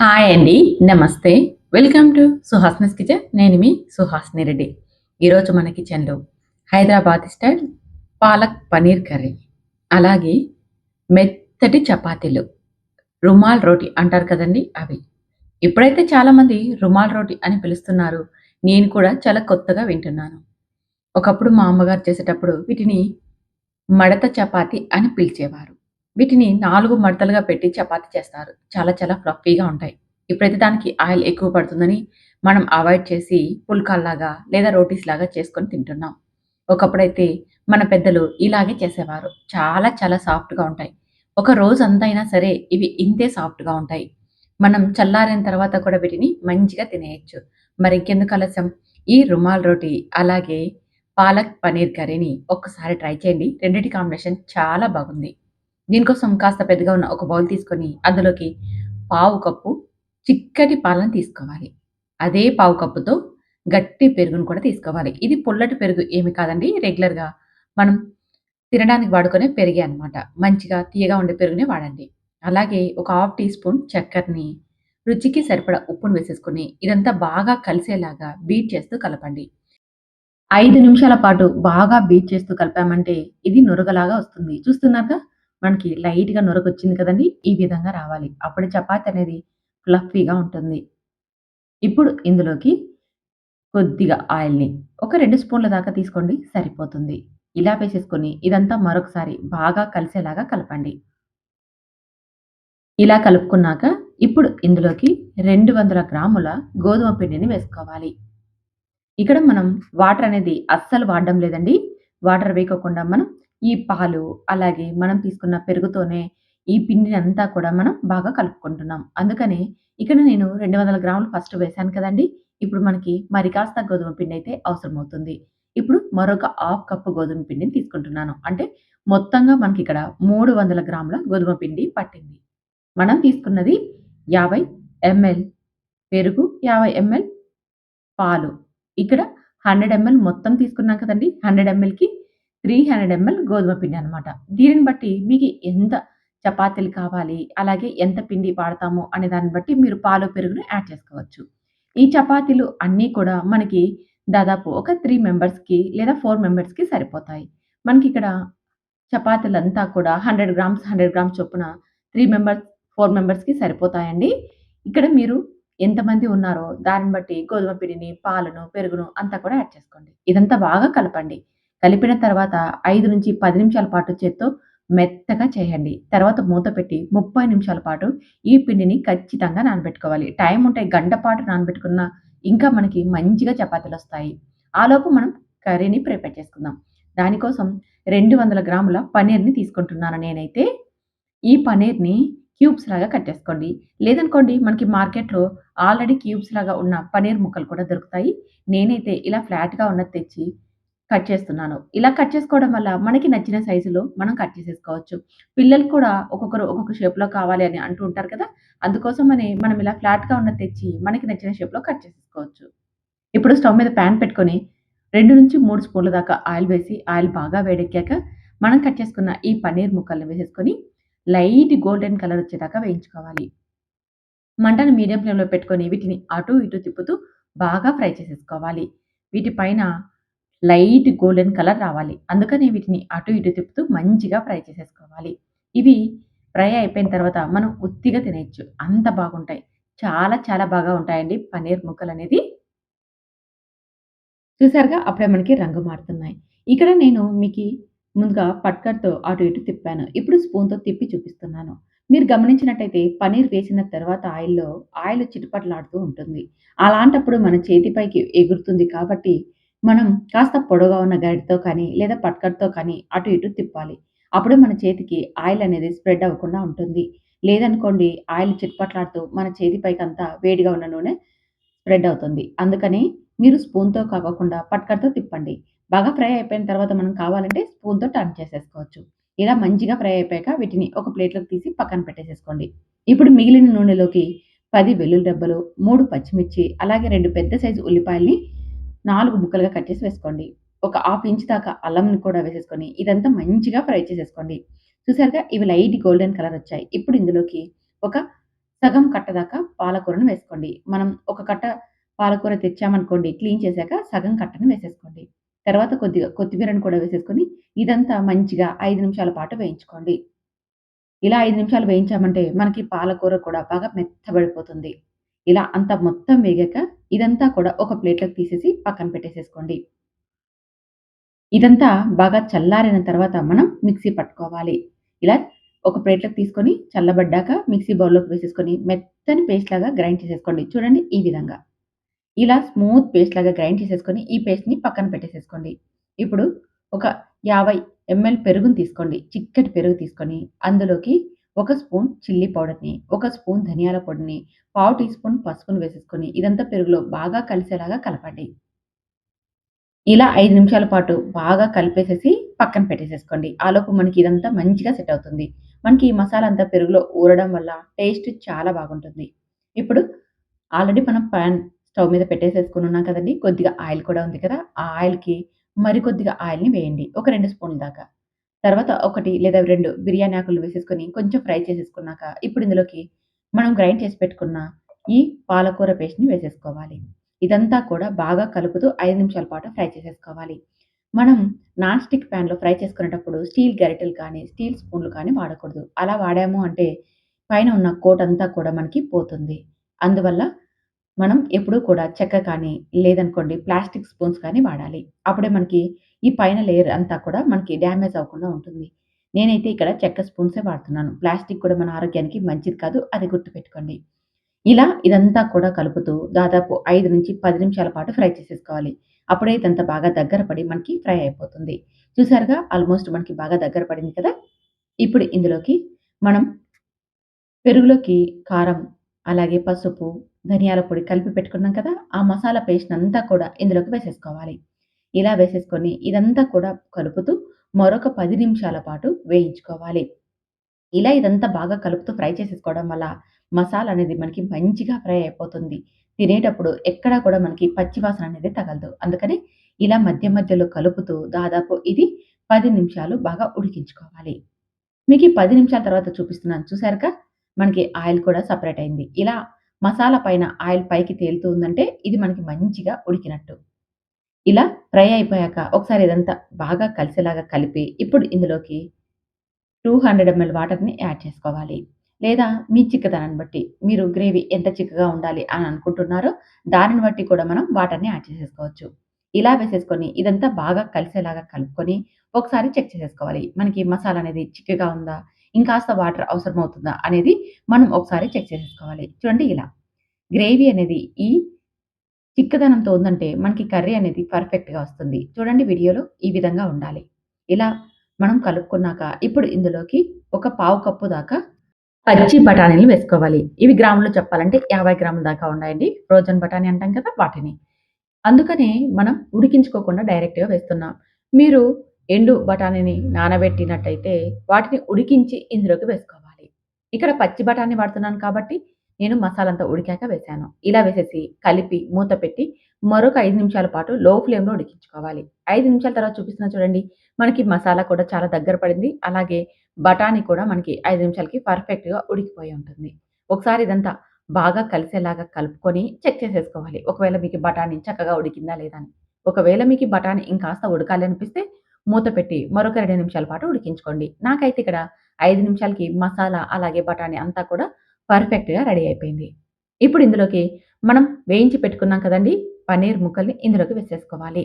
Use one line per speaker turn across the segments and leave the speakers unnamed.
Hi అండి. నమస్తే. Welcome to Suhasini's kitchen. నేను మీ సుహాస్ని రెడ్డి. ఈరోజు మన కిచెన్‌లో హైదరాబాద్ స్టైల్ పాలక్ పన్నీర్ కర్రీ, అలాగే మెత్తటి చపాతీలు, రుమాల్ రోటీ అంటారు కదండి అవి. ఇప్పుడైతే చాలామంది రుమాల్ రోటీ అని పిలుస్తున్నారు. నేను కూడా చాలా కొత్తగా వింటున్నాను. ఒకప్పుడు మా అమ్మగారు చేసేటప్పుడు వీటిని మడత చపాతీ అని పిలిచేవారు. వీటిని నాలుగు మడతలుగా పెట్టి చపాతీ చేస్తారు. చాలా చాలా ఫ్లఫీగా ఉంటాయి. ఇప్పుడైతే దానికి ఆయిల్ ఎక్కువ పడుతుందని మనం అవాయిడ్ చేసి పుల్కాల్లాగా లేదా రోటీస్ లాగా చేసుకొని తింటున్నాం. ఒకప్పుడైతే మన పెద్దలు ఇలాగే చేసేవారు. చాలా చాలా సాఫ్ట్‌గా ఉంటాయి. ఒక రోజంతా అయినా సరే ఇవి ఇంతే సాఫ్ట్‌గా ఉంటాయి. మనం చల్లారిన తర్వాత కూడా వీటిని మంచిగా తినేయొచ్చు. మరి ఇంకెందుకు ఆలస్యం ఈ రుమాల్ రోటీ అలాగే పాలక్ పన్నీర్ కర్రీని ఒక్కసారి ట్రై చేయండి. రెండింటి కాంబినేషన్ చాలా బాగుంది. దీనికోసం కాస్త పెద్దగా ఉన్న ఒక బౌల్ తీసుకొని అందులోకి పావు కప్పు చిక్కటి పాలను తీసుకోవాలి. అదే పావు కప్పుతో గట్టి పెరుగును కూడా తీసుకోవాలి. ఇది పుల్లటి పెరుగు ఏమి కాదండి. రెగ్యులర్‌గా మనం తినడానికి వాడుకునే పెరిగే అనమాట మంచిగా తియ్యగా ఉండే పెరుగునే వాడండి. అలాగే ఒక హాఫ్ టీ స్పూన్ చక్కెరని, రుచికి సరిపడా ఉప్పును వేసేసుకొని ఇదంతా బాగా కలిసేలాగా బీట్ చేస్తూ కలపండి. ఐదు నిమిషాల పాటు బాగా బీట్ చేస్తూ కలిపామంటే ఇది నురగలాగా వస్తుంది. చూస్తున్నారుగా? మనకి లైట్‌గా నురగొచ్చింది కదండీ! ఈ విధంగా రావాలి. అప్పుడు చపాతి అనేది ఫ్లఫీగా ఉంటుంది. ఇప్పుడు ఇందులోకి కొద్దిగా ఆయిల్‌ని ఒక రెండు స్పూన్ల దాకా తీసుకోండి సరిపోతుంది. ఇలా వేసేసుకొని ఇదంతా మరొకసారి బాగా కలిసేలాగా కలపండి. ఇలా కలుపుకున్నాక ఇప్పుడు ఇందులోకి 200 గ్రాముల గోధుమ పిండిని వేసుకోవాలి. ఇక్కడ మనం వాటర్ అనేది అస్సలు వాడడం లేదండి. వాటర్ వేయకోకుండా మనం ఈ పాలు, అలాగే మనం తీసుకున్న పెరుగుతోనే ఈ పిండిని అంతా కూడా మనం బాగా కలుపుకుంటున్నాం. అందుకనే ఇక్కడ నేను 200 గ్రాములు ఫస్ట్ వేశాను కదండీ! ఇప్పుడు మనకి మరి కాస్త గోధుమ పిండి అయితే అవసరమవుతుంది. ఇప్పుడు మరొక హాఫ్ కప్పు గోధుమ పిండిని తీసుకుంటున్నాను. అంటే మొత్తంగా మనకి ఇక్కడ మూడు వందల గ్రాముల గోధుమ పిండి పట్టింది. మనం తీసుకున్నది 50 ఎంఎల్ పెరుగు, 50 ఎంఎల్ పాలు. ఇక్కడ 100 ఎంఎల్ మొత్తం తీసుకున్నాం కదండి హండ్రెడ్ ఎంఎల్‌కి 300 ఎంఎల్ గోధుమ పిండి అనమాట దీనిని బట్టి మీకు ఎంత చపాతీలు కావాలి, అలాగే ఎంత పిండి వాడతాము అనే దాన్ని బట్టి మీరు పాలు, పెరుగును యాడ్ చేసుకోవచ్చు. ఈ చపాతీలు అన్నీ కూడా మనకి దాదాపు ఒక త్రీ మెంబర్స్‌కి లేదా ఫోర్ మెంబర్స్‌కి సరిపోతాయి. మనకి ఇక్కడ చపాతీలంతా కూడా 100 గ్రామ్స్, 100 గ్రామ్స్ చొప్పున త్రీ మెంబర్స్, ఫోర్ మెంబర్స్‌కి సరిపోతాయండి. ఇక్కడ మీరు ఎంతమంది ఉన్నారో దాన్ని బట్టి గోధుమ పిండిని, పాలను, పెరుగును అంతా కూడా యాడ్ చేసుకోండి. ఇదంతా బాగా కలపండి. కలిపిన తర్వాత 5-10 నిమిషాల పాటు చేత్తో మెత్తగా చేయండి. తర్వాత మూత పెట్టి 30 నిమిషాల పాటు ఈ పిండిని ఖచ్చితంగా నానబెట్టుకోవాలి. టైం ఉంటే గంట పాటు నానబెట్టుకున్నా ఇంకా మనకి మంచిగా చపాతీలు వస్తాయి ఆలోపు మనం కర్రీని ప్రిపేర్ చేసుకుందాం. దానికోసం 200 గ్రాముల పన్నీర్‌ని తీసుకుంటున్నాను నేనైతే. ఈ పన్నీర్‌ని క్యూబ్స్ లాగా కట్ చేసుకోండి. లేదనుకోండి మనకి మార్కెట్‌లో ఆల్రెడీ క్యూబ్స్ లాగా ఉన్న పన్నీర్ ముక్కలు కూడా దొరుకుతాయి. నేనైతే ఇలా ఫ్లాట్‌గా ఉన్నది తెచ్చి కట్ చేస్తున్నాను. ఇలా కట్ చేసుకోవడం వల్ల మనకి నచ్చిన సైజులో మనం కట్ చేసేసుకోవచ్చు. పిల్లలు కూడా ఒక్కొక్కరు ఒక్కొక్క షేప్‌లో కావాలి అని అంటూ ఉంటారు కదా! అందుకోసం అని మనం ఇలా ఫ్లాట్‌గా ఉన్న తెచ్చి మనకి నచ్చిన షేప్‌లో కట్ చేసేసుకోవచ్చు. ఇప్పుడు స్టవ్ మీద పాన్ పెట్టుకొని 2-3 స్పూన్ల దాకా ఆయిల్ వేసి ఆయిల్ బాగా వేడెక్కాక మనం కట్ చేసుకున్న ఈ పన్నీర్ ముక్కల్ని వేసేసుకొని లైట్ గోల్డెన్ కలర్ వచ్చేదాకా వేయించుకోవాలి. మంటను మీడియం ఫ్లేమ్‌లో పెట్టుకొని వీటిని అటు ఇటు తిప్పుతూ బాగా ఫ్రై చేసేసుకోవాలి. వీటి పైన లైట్ గోల్డెన్ కలర్ రావాలి. అందుకని వీటిని అటు ఇటు తిప్పుతూ మంచిగా ఫ్రై చేసేసుకోవాలి. ఇవి ఫ్రై అయిపోయిన తర్వాత మనం ఉత్తిగా తినేయచ్చు అంత బాగుంటాయి. చాలా చాలా బాగా ఉంటాయండి పన్నీర్ ముక్కలు అనేది చూసారుగా అప్పుడే మనకి రంగు మారుతున్నాయి. ఇక్కడ నేను మీకు ముందుగా పట్కర్‌తో అటు ఇటు తిప్పాను. ఇప్పుడు స్పూన్‌తో తిప్పి చూపిస్తున్నాను. మీరు గమనించినట్టయితే పన్నీర్ వేసిన తర్వాత ఆయిల్‌లో ఆయిల్ చిటపట్లాడుతూ ఉంటుంది. అలాంటప్పుడు మన చేతిపైకి ఎగురుతుంది కాబట్టి మనం కాస్త పొడవుగా ఉన్న గరిటతో కానీ లేదా పట్కర్‌తో కానీ అటు ఇటు తిప్పాలి. అప్పుడు మన చేతికి ఆయిల్ అనేది స్ప్రెడ్ అవ్వకుండా ఉంటుంది. లేదనుకోండి ఆయిల్ చిట్పట్లాడుతూ మన చేతి అంతా వేడిగా ఉన్న నూనె స్ప్రెడ్ అవుతుంది. అందుకని మీరు స్పూన్‌తో కాకుండా పట్కర్‌తో తిప్పండి. బాగా ఫ్రై అయిపోయిన తర్వాత మనం కావాలంటే స్పూన్‌తో టర్న్ చేసేసుకోవచ్చు. ఇలా మంచిగా ఫ్రై అయిపోయాక వీటిని ఒక ప్లేట్‌లోకి తీసి పక్కన పెట్టేసేసుకోండి. ఇప్పుడు మిగిలిన నూనెలోకి పది వెల్లుల్లి రెబ్బలు, మూడు పచ్చిమిర్చి, అలాగే రెండు పెద్ద సైజు ఉల్లిపాయల్ని నాలుగు ముక్కలుగా కట్ చేసి వేసుకోండి. ఒక హాఫ్ ఇంచ్ దాకా అల్లంని కూడా వేసేసుకొని ఇదంతా మంచిగా ఫ్రై చేసేసుకోండి. చూసారుగా ఇవి లైట్ గోల్డెన్ కలర్ వచ్చాయి. ఇప్పుడు ఇందులోకి ఒక సగం కట్ట దాకా పాలకూరను వేసుకోండి. మనం ఒక కట్ట పాలకూర తెచ్చామనుకోండి క్లీన్ చేశాక సగం కట్టను వేసేసుకోండి. తర్వాత కొద్దిగా కొత్తిమీరను కూడా వేసేసుకొని ఇదంతా మంచిగా ఐదు నిమిషాల పాటు వేయించుకోండి. ఇలా ఐదు నిమిషాలు వేయించామంటే మనకి పాలకూర కూడా బాగా మెత్తబడిపోతుంది. ఇలా అంతా మొత్తం వేగాక ఇదంతా కూడా ఒక ప్లేట్‌లోకి తీసేసి పక్కన పెట్టేసేసుకోండి. ఇదంతా బాగా చల్లారిన తర్వాత మనం మిక్సీ పట్టుకోవాలి. ఇలా ఒక ప్లేట్‌లోకి తీసుకొని చల్లబడ్డాక మిక్సీ బౌల్‌లోకి వేసేసుకొని మెత్తని పేస్ట్ లాగా గ్రైండ్ చేసేసుకోండి. చూడండి ఈ విధంగా. ఇలా స్మూత్ పేస్ట్ లాగా గ్రైండ్ చేసేసుకొని ఈ పేస్ట్‌ని పక్కన పెట్టేసేసుకోండి. ఇప్పుడు ఒక 50 ఎంఎల్ పెరుగుని తీసుకోండి. చిక్కటి పెరుగు తీసుకొని అందులోకి ఒక స్పూన్ చిల్లీ పౌడర్‌ని, ఒక స్పూన్ ధనియాల పొడిని, పావు టీ స్పూన్ పసుపును వేసేసుకొని ఇదంతా పెరుగులో బాగా కలిసేలాగా కలపండి. ఇలా ఐదు నిమిషాల పాటు బాగా కలిపేసేసి పక్కన పెట్టేసేసుకోండి. ఆలోపు మనకి ఇదంతా మంచిగా సెట్ అవుతుంది. మనకి ఈ మసాలా అంతా పెరుగులో ఊరడం వల్ల టేస్ట్ చాలా బాగుంటుంది. ఇప్పుడు ఆల్రెడీ మనం పాన్ స్టవ్ మీద పెట్టేసేసుకుని ఉన్నాం కదండి కొద్దిగా ఆయిల్ కూడా ఉంది కదా! ఆ ఆయిల్‌కి మరి కొద్దిగా ఆయిల్‌ని వేయండి. ఒక రెండు స్పూన్ల దాకా. తర్వాత ఒకటి లేదా రెండు బిర్యానీ ఆకులు వేసేసుకొని కొంచెం ఫ్రై చేసేసుకున్నాక ఇప్పుడు ఇందులోకి మనం గ్రైండ్ చేసి పెట్టుకున్న ఈ పాలకూర పేస్ట్‌ని వేసేసుకోవాలి. ఇదంతా కూడా బాగా కలుపుతూ ఐదు నిమిషాల పాటు ఫ్రై చేసేసుకోవాలి. మనం నాన్ స్టిక్ పాన్‌లో ఫ్రై చేసుకునేటప్పుడు స్టీల్ గరిటెలు కానీ, స్టీల్ స్పూన్‌లు కానీ వాడకూడదు. అలా వాడాము అంటే పైన ఉన్న కోట్ అంతా కూడా మనకి పోతుంది. అందువల్ల మనం ఎప్పుడూ కూడా చెక్క కానీ, లేదనుకోండి ప్లాస్టిక్ స్పూన్స్ కానీ వాడాలి. అప్పుడే మనకి ఈ పైన లేయర్ అంతా కూడా మనకి డ్యామేజ్ అవ్వకుండా ఉంటుంది. నేనైతే ఇక్కడ చెక్క స్పూన్సే వాడుతున్నాను. ప్లాస్టిక్ కూడా మన ఆరోగ్యానికి మంచిది కాదు. అది గుర్తుపెట్టుకోండి. ఇలా ఇదంతా కూడా కలుపుతూ దాదాపు 5-10 నిమిషాల పాటు ఫ్రై చేసేసుకోవాలి. అప్పుడే ఇదంతా బాగా దగ్గర పడి మనకి ఫ్రై అయిపోతుంది. చూసారుగా ఆల్మోస్ట్ మనకి బాగా దగ్గర పడింది కదా! ఇప్పుడు ఇందులోకి మనం పెరుగులోకి కారం, అలాగే పసుపు, ధనియాల పొడి కలిపి పెట్టుకున్నాం కదా! ఆ మసాలా పేస్ట్‌నంతా కూడా ఇందులోకి వేసేసుకోవాలి. ఇలా వేసేసుకొని ఇదంతా కూడా కలుపుతూ మరొక పది నిమిషాల పాటు వేయించుకోవాలి. ఇలా ఇదంతా బాగా కలుపుతూ ఫ్రై చేసేసుకోవడం వల్ల మసాలా అనేది మనకి మంచిగా ఫ్రై అయిపోతుంది. తినేటప్పుడు ఎక్కడా కూడా మనకి పచ్చి వాసన అనేది తగలదు. అందుకని ఇలా మధ్య మధ్యలో కలుపుతూ దాదాపు ఇది పది నిమిషాలు బాగా ఉడికించుకోవాలి. మీకు ఈ పది నిమిషాల తర్వాత చూపిస్తున్నాను చూసారుగా? మనకి ఆయిల్ కూడా సపరేట్ అయింది. ఇలా మసాలా పైన ఆయిల్ పైకి తేలుతూ ఉందంటే ఇది మనకి మంచిగా ఉడికినట్టు. ఇలా ఫ్రై అయిపోయాక ఒకసారి ఇదంతా బాగా కలిసేలాగా కలిపి ఇప్పుడు ఇందులోకి 200 ఎంఎల్ వాటర్‌ని యాడ్ చేసుకోవాలి. లేదా మీ చిక్కదనాన్ని బట్టి మీరు గ్రేవీ ఎంత చిక్కగా ఉండాలి అని అనుకుంటున్నారో దానిని బట్టి కూడా మనం వాటర్‌ని యాడ్ చేసేసుకోవచ్చు. ఇలా వేసేసుకొని ఇదంతా బాగా కలిసేలాగా కలుపుకొని ఒకసారి చెక్ చేసేసుకోవాలి. మనకి మసాలా అనేది చిక్కగా ఉందా? ఇంకాస్త వాటర్ అవసరమవుతుందా? అనేది మనం ఒకసారి చెక్ చేసేసుకోవాలి. చూడండి ఇలా. గ్రేవీ అనేది ఈ చిక్కదనంతో ఉందంటే మనకి కర్రీ అనేది పర్ఫెక్ట్‌గా వస్తుంది. చూడండి వీడియోలో ఈ విధంగా ఉండాలి. ఇలా మనం కలుపుకున్నాక ఇప్పుడు ఇందులోకి ఒక పావు కప్పు దాకా పచ్చి బఠానీలు వేసుకోవాలి. ఇవి గ్రాములు చెప్పాలంటే 50 గ్రాముల దాకా ఉన్నాయండి. ఫ్రోజన్ బఠానీ అంటాం కదా! వాటిని. అందుకనే మనం ఉడికించుకోకుండా డైరెక్ట్‌గా వేస్తున్నాం. మీరు ఎండు బఠానీని నానబెట్టినట్టయితే వాటిని ఉడికించి ఇందులోకి వేసుకోవాలి. ఇక్కడ పచ్చి బఠానీ వాడుతున్నాను కాబట్టి నేను మసాలంతా ఉడికాక వేశాను. ఇలా వేసేసి కలిపి మూత పెట్టి మరొక ఐదు నిమిషాల పాటు లో ఫ్లేమ్‌లో ఉడికించుకోవాలి. ఐదు నిమిషాల తర్వాత చూపిస్తున్నా చూడండి. మనకి మసాలా కూడా చాలా దగ్గర పడింది. అలాగే బఠానీ కూడా మనకి ఐదు నిమిషాలకి పర్ఫెక్ట్‌గా ఉడికిపోయి ఉంటుంది. ఒకసారి ఇదంతా బాగా కలిసేలాగా కలుపుకొని చెక్ చేసేసుకోవాలి. ఒకవేళ మీకు బఠానీ చక్కగా ఉడికిందా లేదా అని. ఒకవేళ మీకు బఠానీ ఇంకాస్త ఉడకాలి అనిపిస్తే మూత పెట్టి మరొక రెండు నిమిషాల పాటు ఉడికించుకోండి. నాకైతే ఇక్కడ ఐదు నిమిషాలకి మసాలా అలాగే బఠానీ అంతా కూడా పర్ఫెక్ట్‌గా రెడీ అయిపోయింది. ఇప్పుడు ఇందులోకి మనం వేయించి పెట్టుకున్నాం కదండీ! పన్నీర్ ముక్కల్ని ఇందులోకి వేసేసుకోవాలి.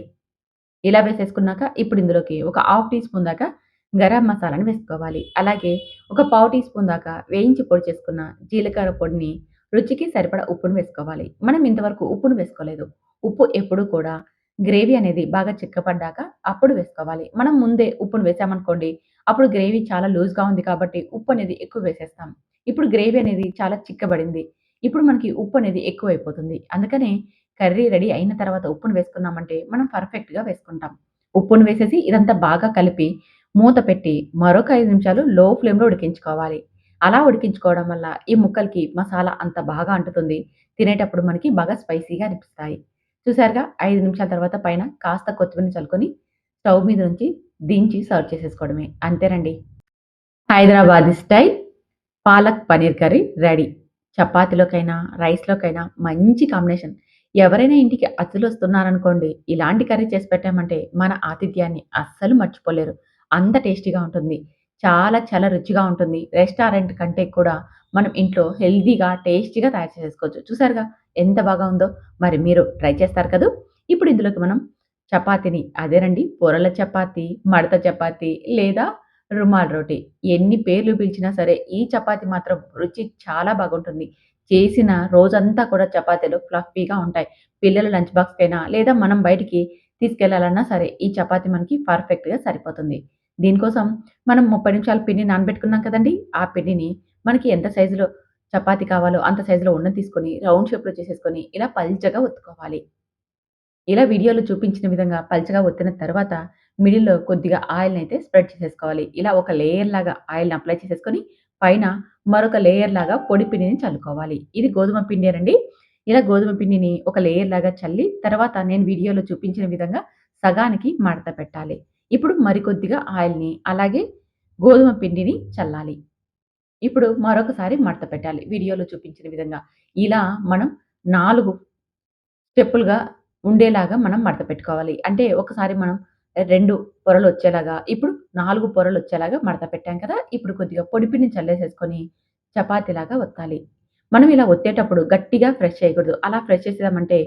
ఇలా వేసేసుకున్నాక ఇప్పుడు ఇందులోకి ఒక హాఫ్ టీ స్పూన్ దాకా గరం మసాలాని వేసుకోవాలి. అలాగే ఒక పావు టీ స్పూన్ దాకా వేయించి పొడి చేసుకున్న జీలకర్ర పొడిని, రుచికి సరిపడా ఉప్పును వేసుకోవాలి. మనం ఇంతవరకు ఉప్పును వేసుకోలేదు. ఉప్పు ఎప్పుడూ కూడా గ్రేవీ అనేది బాగా చిక్కపడ్డాక అప్పుడు వేసుకోవాలి. మనం ముందే ఉప్పును వేసామనుకోండి అప్పుడు గ్రేవీ చాలా లూజ్‌గా ఉంది కాబట్టి ఉప్పు అనేది ఎక్కువ వేసేస్తాం. ఇప్పుడు గ్రేవీ అనేది చాలా చిక్కబడింది. ఇప్పుడు మనకి ఉప్పు అనేది ఎక్కువ అయిపోతుంది అందుకనే కర్రీ రెడీ అయిన తర్వాత ఉప్పును వేసుకున్నామంటే మనం పర్ఫెక్ట్‌గా వేసుకుంటాం. ఉప్పును వేసేసి ఇదంతా బాగా కలిపి మూత పెట్టి మరొక ఐదు నిమిషాలు లో ఫ్లేమ్‌లో ఉడికించుకోవాలి. అలా ఉడికించుకోవడం వల్ల ఈ ముక్కలకి మసాలా అంత బాగా అంటుతుంది. తినేటప్పుడు మనకి బాగా స్పైసీగా అనిపిస్తాయి. చూసారుగా ఐదు నిమిషాల తర్వాత పైన కాస్త కొత్తిమీర చల్లుకొని స్టవ్ మీద నుంచి దించి సర్వ్ చేసేసుకోవడమే. అంతేనండి. Hyderabadi style palak paneer curry ready. చపాతీలోకైనా, రైస్‌లోకైనా మంచి కాంబినేషన్. ఎవరైనా ఇంటికి అతిథులొస్తున్నారనుకోండి, ఇలాంటి కర్రీ చేసి పెట్టామంటే మన ఆతిథ్యాన్ని అస్సలు మర్చిపోలేరు. అంత టేస్టీగా ఉంటుంది. చాలా చాలా రుచిగా ఉంటుంది. రెస్టారెంట్ కంటే కూడా మనం ఇంట్లో హెల్దీగా టేస్టీగా తయారు చేసేసుకోవచ్చు. చూసారుగా ఎంత బాగా ఉందో! మరి మీరు ట్రై చేస్తారు కదూ! ఇప్పుడు ఇందులోకి మనం చపాతీని అదేనండి పొరల చపాతీ, మడత చపాతీ లేదా రుమాల్ రోటీ ఎన్ని పేర్లు పిలిచినా సరే ఈ చపాతీ మాత్రం రుచి చాలా బాగుంటుంది. చేసిన రోజంతా కూడా చపాతీలు ఫ్లఫీగా ఉంటాయి. పిల్లల లంచ్ బాక్స్‌కైనా లేదా మనం బయటికి తీసుకెళ్ళాలన్నా సరే ఈ చపాతీ మనకి పర్ఫెక్ట్‌గా సరిపోతుంది. దీనికోసం మనం 30 నిమిషాలు పిండి నానబెట్టుకున్నాం కదండీ! ఆ పిండిని మనకి ఎంత సైజులో చపాతి కావాలో అంత సైజులో ఉన్న తీసుకొని రౌండ్ షేప్‌లో చేసేసుకొని ఇలా పల్చగా ఒత్తుకోవాలి. ఇలా వీడియోలో చూపించిన విధంగా పల్చగా ఒత్తిన తర్వాత మిడిల్‌లో కొద్దిగా ఆయిల్ని అయితే స్ప్రెడ్ చేసేసుకోవాలి. ఇలా ఒక లేయర్ లాగా ఆయిల్‌ని అప్లై చేసేసుకొని పైన మరొక లేయర్ లాగా పొడి పిండిని చల్లుకోవాలి. ఇది గోధుమ పిండేనండి. ఇలా గోధుమ పిండిని ఒక లేయర్ లాగా చల్లి తర్వాత నేను వీడియోలో చూపించిన విధంగా సగానికి మడత పెట్టాలి. ఇప్పుడు మరికొద్దిగా ఆయిల్‌ని అలాగే గోధుమ పిండిని చల్లాలి. ఇప్పుడు మరొకసారి మడత పెట్టాలి. వీడియోలో చూపించిన విధంగా. ఇలా మనం నాలుగు స్టెప్పులుగా ఉండేలాగా మనం మడత పెట్టుకోవాలి. అంటే ఒకసారి మనం రెండు పొరలు వచ్చేలాగా ఇప్పుడు నాలుగు పొరలు వచ్చేలాగా మడత పెట్టాం కదా! ఇప్పుడు కొద్దిగా పొడిపిని చల్లేసేసుకొని చపాతీలాగా ఒత్తాలి. మనం ఇలా ఒత్తేటప్పుడు గట్టిగా ఫ్రెష్ చేయకూడదు. అలా ఫ్రెష్ చేసేదామంటే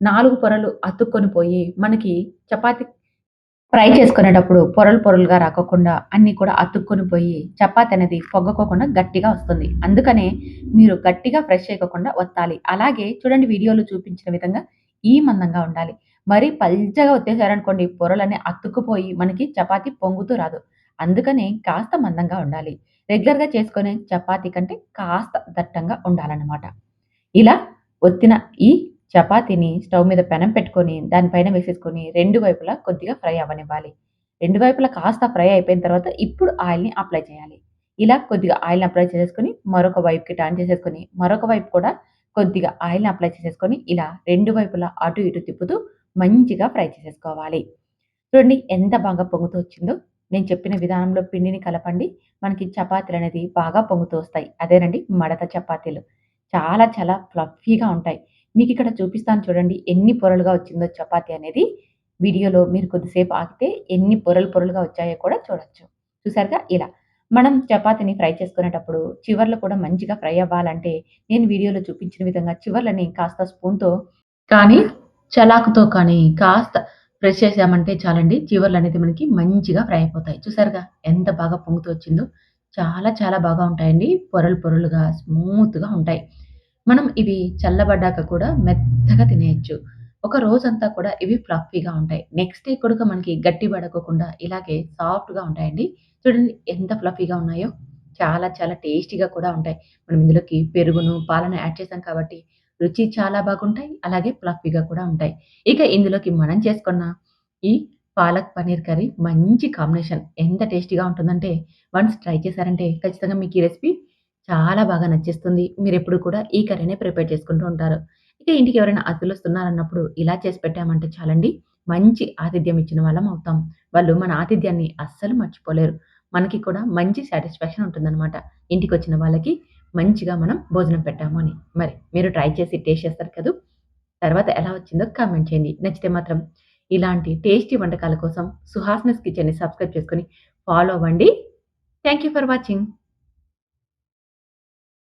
నాలుగు పొరలు అతుక్కొని పోయి మనకి చపాతీ ఫ్రై చేసుకునేటప్పుడు పొరలు పొరలుగా రాకోకుండా అన్నీ కూడా అతుక్కొని పోయి చపాతి అనేది పొంగకోకుండా గట్టిగా వస్తుంది. అందుకనే మీరు గట్టిగా ఫ్రెష్ చేయకుండా వత్తాలి అలాగే చూడండి వీడియోలో చూపించిన విధంగా ఈ మందంగా ఉండాలి. మరీ పల్చగా వచ్చేసారనుకోండి పొరలన్నీ అతుక్కుపోయి మనకి చపాతి పొంగుతూ రాదు. అందుకనే కాస్త మందంగా ఉండాలి. రెగ్యులర్‌గా చేసుకునే చపాతి కంటే కాస్త దట్టంగా ఉండాలన్నమాట. ఇలా ఒత్తిన ఈ చపాతీని స్టవ్ మీద పెనం పెట్టుకొని దానిపైన వేసేసుకొని రెండు వైపులా కొద్దిగా ఫ్రై అవ్వనివ్వాలి. రెండు వైపులా కాస్త ఫ్రై అయిపోయిన తర్వాత ఇప్పుడు ఆయిల్‌ని అప్లై చేయాలి. ఇలా కొద్దిగా ఆయిల్‌ని అప్లై చేసేసుకొని మరొక వైపుకి టర్న్ చేసేసుకొని మరొక వైపు కూడా కొద్దిగా ఆయిల్‌ని అప్లై చేసేసుకొని ఇలా రెండు వైపులా అటు ఇటు తిప్పుతూ మంచిగా ఫ్రై చేసేసుకోవాలి. చూడండి ఎంత బాగా పొంగుతూ వచ్చిందో! నేను చెప్పిన విధానంలో పిండిని కలపండి. మనకి చపాతీలు అనేది బాగా పొంగుతూ వస్తాయి. అదేనండి మడత చపాతీలు. చాలా చాలా ఫ్లఫీగా ఉంటాయి. మీకు ఇక్కడ చూపిస్తాను చూడండి ఎన్ని పొరలుగా వచ్చిందో చపాతి అనేది. వీడియోలో మీరు కొద్దిసేపు ఆగితే ఎన్ని పొరలు పొరలుగా వచ్చాయో కూడా చూడొచ్చు. చూసారుగా ఇలా. మనం చపాతీని ఫ్రై చేసుకునేటప్పుడు చివర్లు కూడా మంచిగా ఫ్రై అవ్వాలంటే నేను వీడియోలో చూపించిన విధంగా చివర్లని కాస్త స్పూన్‌తో కానీ చలాకుతో కానీ కాస్త ప్రెస్ చేసామంటే చాలండి చివర్లు అనేది మనకి మంచిగా ఫ్రై అయిపోతాయి. చూసారుగా ఎంత బాగా పొంగుతూ వచ్చిందో! చాలా చాలా బాగా ఉంటాయండి. పొరలు పొరలుగా స్మూత్‌గా ఉంటాయి. మనం ఇవి చల్లబడ్డాక కూడా మెత్తగా తినేయొచ్చు. ఒక రోజంతా కూడా ఇవి ఫ్లఫీగా ఉంటాయి. నెక్స్ట్ డే కూడా మనకి గట్టి పడకోకుండా ఇలాగే సాఫ్ట్‌గా ఉంటాయండి. చూడండి ఎంత ఫ్లఫీగా ఉన్నాయో! చాలా చాలా టేస్టీగా కూడా ఉంటాయి. మనం ఇందులోకి పెరుగును, పాలను యాడ్ చేసాం కాబట్టి రుచి చాలా బాగుంటాయి. అలాగే ఫ్లఫీగా కూడా ఉంటాయి. ఇక ఇందులోకి మనం చేసుకున్న ఈ పాలక్ పన్నీర్ కర్రీ మంచి కాంబినేషన్. ఎంత టేస్టీగా ఉంటుందంటే వన్స్ ట్రై చేశారంటే ఖచ్చితంగా మీకు ఈ రెసిపీ చాలా బాగా నచ్చేస్తుంది. మీరు ఎప్పుడు కూడా ఈ కర్రీనే ప్రిపేర్ చేసుకుంటూ ఉంటారు. ఇక ఇంటికి ఎవరైనా అతిథులొస్తున్నారన్నప్పుడు ఇలా చేసి పెట్టామంటే చాలండి మంచి ఆతిథ్యం ఇచ్చిన వాళ్ళం అవుతాం. వాళ్ళు మన ఆతిథ్యాన్ని అస్సలు మర్చిపోలేరు. మనకి కూడా మంచి సాటిస్ఫాక్షన్ ఉంటుందనమాట. ఇంటికొచ్చిన వాళ్ళకి మంచిగా మనం భోజనం పెట్టాము అని. మరి మీరు ట్రై చేసి టేస్ట్ చేస్తారు కదా తర్వాత ఎలా వచ్చిందో కామెంట్ చేయండి. నచ్చితే మాత్రం ఇలాంటి టేస్టీ వంటకాల కోసం సుహాస్నస్ కిచెన్‌ని సబ్స్క్రైబ్ చేసుకొని ఫాలో అవ్వండి. Thank you for watching.